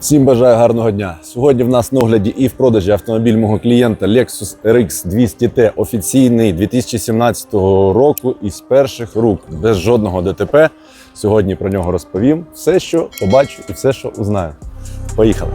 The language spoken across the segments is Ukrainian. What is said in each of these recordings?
Всім бажаю гарного дня. Сьогодні в нас на огляді і в продажі автомобіль мого клієнта Lexus RX 200T офіційний 2017 року із перших рук, без жодного ДТП. Сьогодні про нього розповім все, що побачу і все, що узнаю. Поїхали!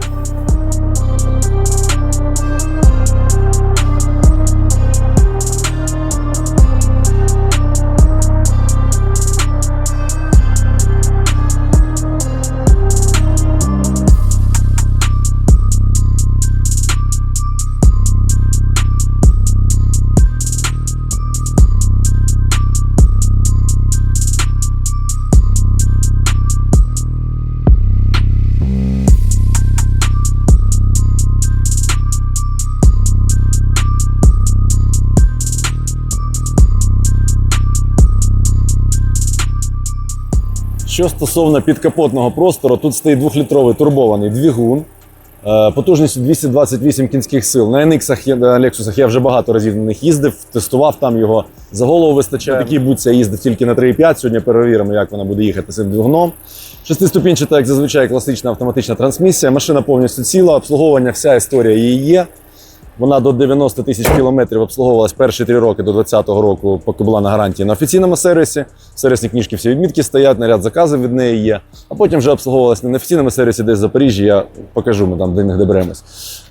Що стосовно підкапотного простору, тут стоїть двохлітровий турбований двигун. е, Потужністю 228 кінських сил. На NX, Lexus я вже багато разів на них їздив, тестував там його. За голову вистачає. Такий будь я їздив тільки на 3,5. Сьогодні перевіримо, як вона буде їхати цим двигуном. Шестиступінчата, як зазвичай, класична автоматична трансмісія. Машина повністю ціла, обслуговування, вся історія її є. Вона до 90 тисяч кілометрів обслуговувалась перші три роки до 2020 року, поки була на гарантії на офіційному сервісі. В сервісні книжки всі відмітки стоять, наряд заказів від неї є. А потім вже обслуговувалась на офіційному сервісі, десь в Запоріжжі. Я покажу, ми там до них доберемось.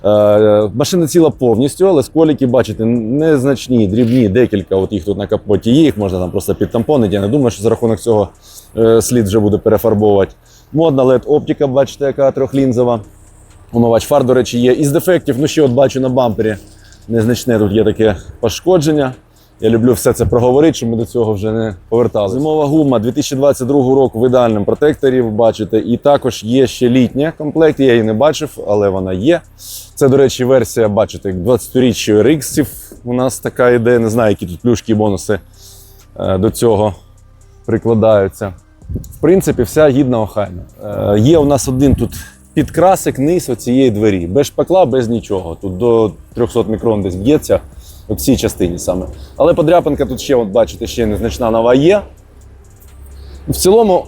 Е, машина ціла повністю, але сколіки, бачите, незначні, дрібні, декілька. От їх тут на капоті є, їх можна там просто підтампонити. Я не думаю, що за рахунок цього е, слід вже буде перефарбовувати. Модна LED оптика, бачите, яка трьохлінзова. Умивач фар, до речі, є. Із дефектів, ну ще от бачу на бампері незначне тут є таке пошкодження. Я люблю все це проговорити, щоб ми до цього вже не поверталися. Зимова гума 2022 року в ідеальному протекторі, ви бачите. І також є ще літня комплект, я її не бачив, але вона є. Це, до речі, версія, бачите, 20-річчя RX у нас така іде. Не знаю, які тут плюшки і бонуси е, до цього прикладаються. В принципі, вся гідна охайна. Е, є у нас один тут підкрасик низ оцієї двері. Без шпакла, без нічого. Тут до 300 мікрон десь б'ється в цій частині саме. Але подряпинка тут ще, от бачите, ще незначна нова є. В цілому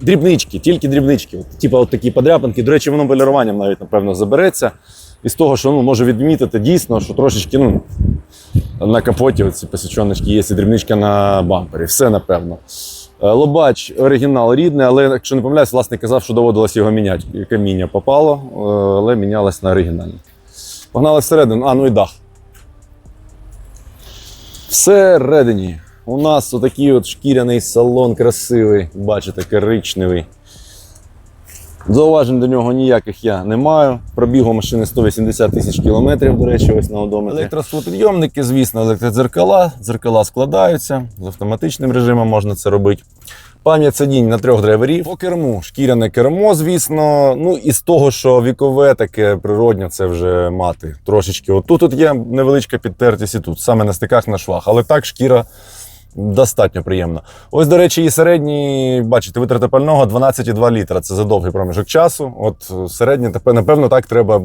дрібнички, тільки дрібнички. От, типа от такі подряпинки. До речі, воно поліруванням навіть, напевно, забереться. Із того, що ну, можу відмітити дійсно, що трошечки ну, на капоті оці посічоночки є, і дрібничка на бампері. Все напевно. Е, Лобач оригінал рідний, але якщо не помиляюсь, власник казав, що доводилось його міняти. Каміння попало, е, але мінялось на оригінальний. Погнали всередину. А, ну і дах. Всередині у нас отакий от шкіряний салон красивий, бачите, коричневий. Зауважень до нього ніяких я не маю. Пробігу машини 180 тисяч кілометрів, до речі, ось на одометрі. Електросклопідйомники, звісно, електродзеркала. Дзеркала складаються. З автоматичним режимом можна це робити. Пам'ять сидінь на трьох драйверів. По керму, шкіряне кермо, звісно. Ну і з того, що вікове таке природнє, це вже мати. Трошечки. От тут є невеличка підтертість і тут, саме на стиках на швах. Але так шкіра достатньо приємна. Ось, до речі, і середній, бачите, витрата пального 12,2 літра. Це за довгий проміжок часу. От е, тепер, напевно, так треба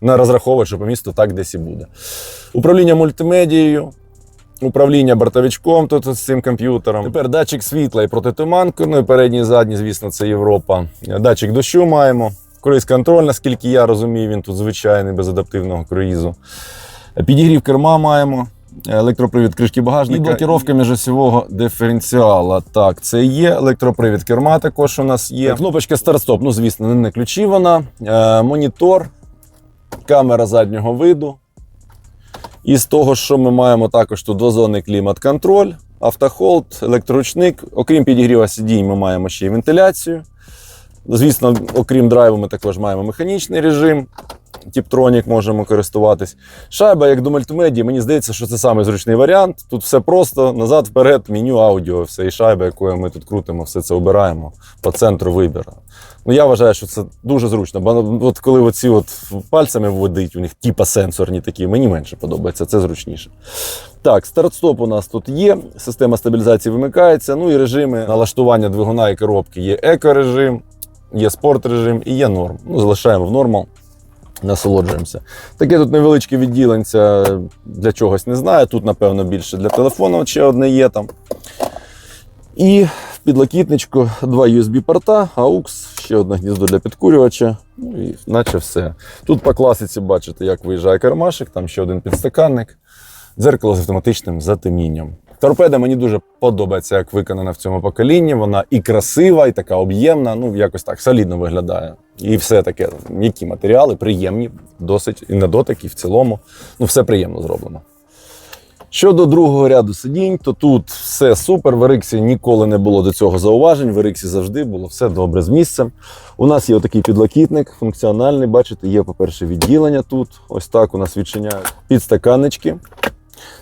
не розраховувати, що по місту так десь і буде. Управління мультимедією. Управління бортовичком тут з цим комп'ютером. Тепер датчик світла і протитуманку. Ну і передній і задній, звісно, це Європа. Датчик дощу маємо. Круїз контроль, наскільки я розумію, він тут звичайний без адаптивного круїзу. Підігрів керма маємо. Електропривід кришки багажника і блокіровка міжосьового диференціала. Так, це є. Електропривід керма також у нас є. Кнопочка старт-стоп, ну звісно, не на ключі вона. Е, монітор, камера заднього виду. І з того, що ми маємо також тут двозонний клімат-контроль, автохолд, електроручник. Окрім підігріва сидінь, ми маємо ще й вентиляцію. Звісно, окрім драйву, ми також маємо механічний режим. Тіптронік можемо користуватись. Шайба, як до мультимедії, мені здається, що це самий зручний варіант. Тут все просто назад, вперед, меню, аудіо, все. І шайба, якою ми тут крутимо, все це обираємо по центру вибору. Ну, я вважаю, що це дуже зручно. Бо от коли оці от пальцями вводить, у них типа сенсорні такі, мені менше подобається, це зручніше. Так, старт-стоп у нас тут є, система стабілізації вимикається. Ну і режими налаштування двигуна і коробки є еко-режим, є спорт-режим і є норм. Ну, залишаємо в нормал. Насолоджуємося. Таке тут невеличке відділенце для чогось не знаю. Тут, напевно, більше для телефону ще одне є там. І в підлокітничку два USB-порта, AUX, ще одне гніздо для підкурювача. Ну і наче все. Тут по класиці бачите, як виїжджає кармашик, там ще один підстаканник, дзеркало з автоматичним затемнінням. Торпеда мені дуже подобається, як виконана в цьому поколінні. Вона і красива, і така об'ємна, ну якось так солідно виглядає. І все таке, м'які матеріали, приємні, досить і на дотик, і в цілому. Ну, все приємно зроблено. Щодо другого ряду сидінь, то тут все супер. В Ериксі ніколи не було до цього зауважень. В Ериксі завжди було все добре з місцем. У нас є отакий підлокітник, функціональний. Бачите, є, по-перше, відділення тут. Ось так у нас відчиняють підстаканнички.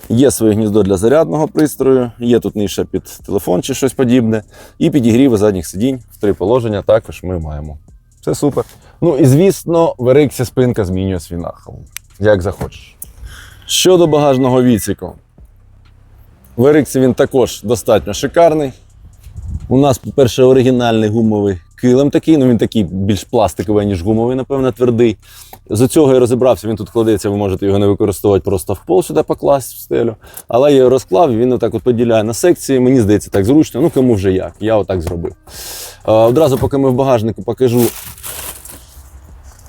Є своє гніздо для зарядного пристрою, є тут ниша під телефон чи щось подібне. І підігріви задніх сидінь в три положення також ми маємо. Все супер. Ну і звісно, в Ериксі спинка змінює свій нахил. Як захочеш. Щодо багажного відсіку. В Ериксі він також достатньо шикарний. У нас, по-перше, оригінальний гумовий килим такий, ну він такий більш пластиковий, ніж гумовий, напевно, твердий. З цього я розібрався, він тут кладеться, ви можете його не використовувати просто в пол сюди покласти в стелю. Але я його розклав, він отак от поділяє на секції. Мені здається, так зручно. Ну кому вже як. Я отак зробив. Е, Одразу, поки ми в багажнику покажу.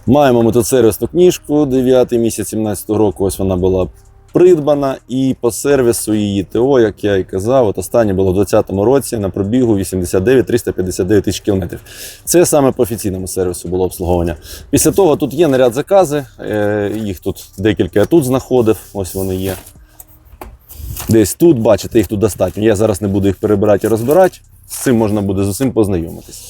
Маємо мотосервісну книжку 9 місяць 17 року. Ось вона була придбана. І по сервісу її ТО, як я і казав, от останнє було в 2020 році на пробігу 89 359 тисяч кілометрів. Це саме по офіційному сервісу було обслуговування. Після того тут є наряд закази. е, Їх тут декілька я тут знаходив. Ось вони є. Десь тут, бачите, їх тут достатньо. Я зараз не буду їх перебирати і розбирати. З цим можна буде з усім познайомитись.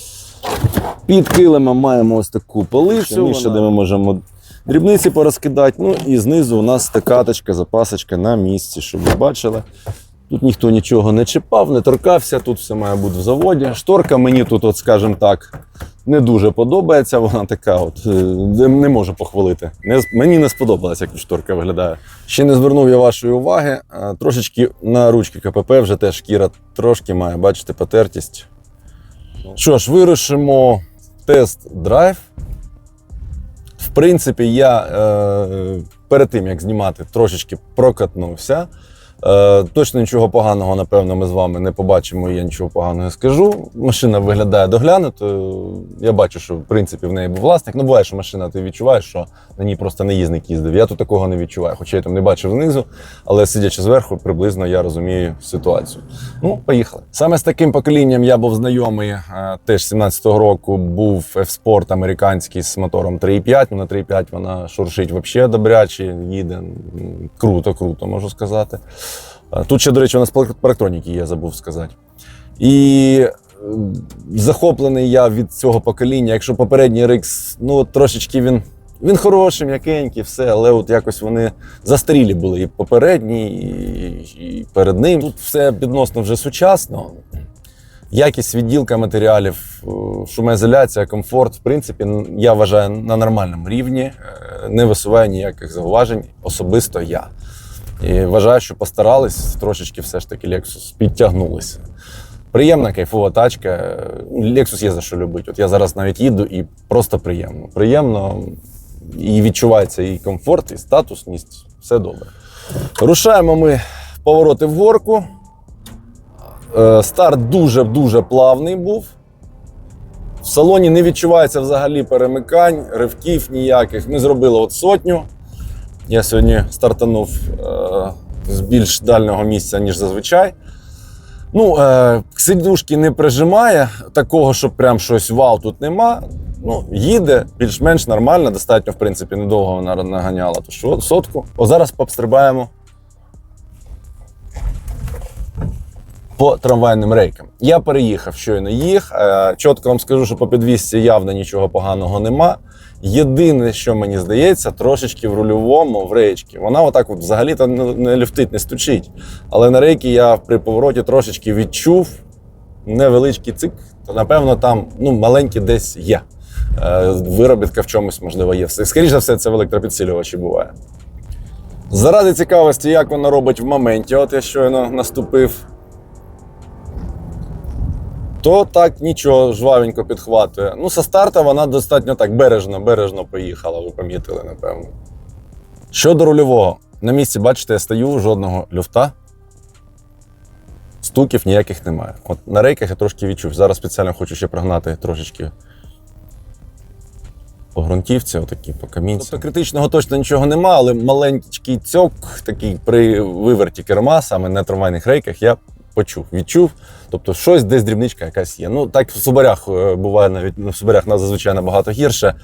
Під килимом маємо ось таку полицю, де ми можемо дрібниці порозкидати. Ну і знизу у нас стакаточка, запасочка на місці, щоб ви бачили. Тут ніхто нічого не чіпав, не торкався, тут все має бути в заводі. Шторка мені тут, от, скажімо так, не дуже подобається. Вона така, от, е, не можу похвалити. Не, мені не сподобалася, як шторка виглядає. Ще не звернув я вашої уваги. Трошечки на ручки КПП вже теж шкіра трошки має, бачите, потертість. Що ж, вирушимо тест-драйв. Принципі, я е, перед тим, як знімати, трошечки прокатнувся. Е, точно нічого поганого, напевно, ми з вами не побачимо, я нічого поганого не скажу. Машина виглядає доглянутою. Я бачу, що в принципі в неї був власник. Ну, буває, що машина, ти відчуваєш, що на ній просто наїзник їздив. Я тут такого не відчуваю, хоча я там не бачив знизу, але сидячи зверху, приблизно я розумію ситуацію. Ну, поїхали. Саме з таким поколінням я був знайомий е, теж 17-го року. Був F-Sport американський з мотором 3.5. Ну, на 3.5 вона шуршить взагалі добряче, їде круто, круто, можу сказати. Тут ще, до речі, у нас пар- парктроніки є, забув сказати. І захоплений я від цього покоління. Якщо попередній RX, ну трошечки він. Він хороший, м'якенький, все, але от якось вони застарілі були і попередні, і, і перед ним. Тут все відносно вже сучасно. Якість відділка матеріалів, е, шумоізоляція, комфорт, в принципі, я вважаю на нормальному рівні, е, не висуває ніяких зауважень, особисто я. І вважаю, що постарались трошечки все ж таки Lexus підтягнулися. Приємна кайфова тачка. Lexus є за що любити. От я зараз навіть їду і просто приємно. Приємно і відчувається і комфорт, і статусність. Все добре. Рушаємо ми повороти в горку. Е, Старт дуже-дуже плавний був. В салоні не відчувається взагалі перемикань, ривків ніяких. Ми зробили от сотню. Я сьогодні стартанув е, з більш дальнього місця, ніж зазвичай. Ну, е, сидушки не прижимає, такого, щоб прям щось вау тут нема. Ну, їде більш-менш нормально, достатньо, в принципі, недовго вона наганяла ту шо- сотку. О, зараз пообстрибаємо по трамвайним рейкам. Я переїхав, щойно їх. Е, чітко вам скажу, що по підвісці явно нічого поганого нема. Єдине, що мені здається, трошечки в рульовому, в рейчці. Вона отак от взагалі-то не, не люфтить, не стучить. Але на рейки я при повороті трошечки відчув невеличкий цик, то напевно там ну, маленький десь є. Е, виробітка в чомусь, можливо, є. Скоріше за все, це в електропідсилювачі буває. Заради цікавості, як вона робить в моменті, от я щойно наступив то так нічого жвавенько підхватує. Ну, со старта вона достатньо так бережно, бережно поїхала, ви помітили, напевно. Щодо рульового, на місці, бачите, я стою, жодного люфта. стуків ніяких немає. От на рейках я трошки відчув. Зараз спеціально хочу ще прогнати трошечки по ґрунтівці, отакі по камінцям. Тобто критичного точно нічого нема, але маленький цьок такий при виверті керма, саме на трамвайних рейках, я почув, відчув. Тобто щось десь дрібничка якась є. Ну так в субарях е, буває навіть ну, в субарях нас зазвичай набагато гірше.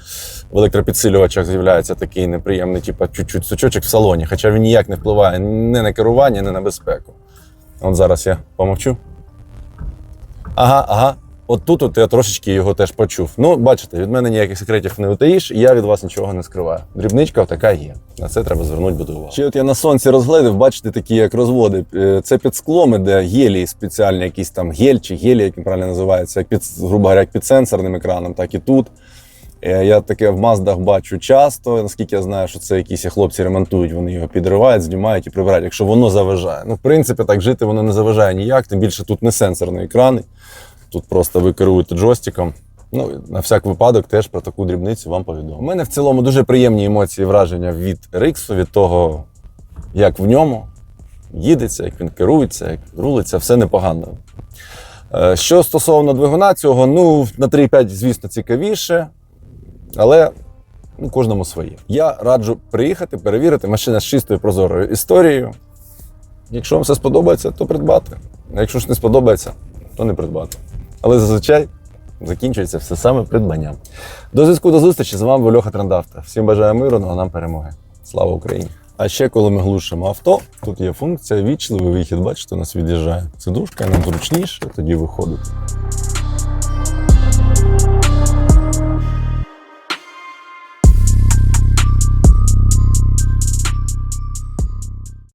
В електропідсилювачах з'являється такий неприємний, типу, чуть-чуть сучочок в салоні, хоча він ніяк не впливає ні на керування, ні на безпеку. От зараз я помовчу. Ага, ага. От тут от я трошечки його теж почув. Ну, бачите, від мене ніяких секретів не утаїш, і я від вас нічого не скриваю. Дрібничка така є. На це треба звернути буде увагу. Ще от я на сонці розглядів, бачите, такі як розводи. Е, Це під склом іде гелій спеціальний, якийсь там гель чи гелій, як він правильно називається, під, грубо говоря, як під сенсорним екраном, так і тут. Е, Я таке в Маздах бачу часто, наскільки я знаю, що це якісь хлопці ремонтують, вони його підривають, знімають і прибирають, якщо воно заважає. Ну, в принципі, так жити воно не заважає ніяк, тим більше тут не сенсорний екран. Тут просто ви керуєте джойстиком. Ну, на всяк випадок теж про таку дрібницю вам повідомлю. У мене в цілому дуже приємні емоції і враження від Риксу, від того, як в ньому їдеться, як він керується, як рулиться, все непогано. Е, Що стосовно двигуна цього, ну, на 3,5, звісно, цікавіше, але ну, кожному своє. Я раджу приїхати, перевірити машина з чистою прозорою історією. Якщо вам все сподобається, то придбати. А якщо ж не сподобається, то не придбати. Але зазвичай закінчується все саме придбанням. До зв'язку до зустрічі з вами був Льоха Трандафта. Всім бажаю миру, ну а нам перемоги. Слава Україні! А ще коли ми глушимо авто, тут є функція вічливий вихід. Бачите, у нас від'їжджає сидушка, нам зручніше тоді виходить.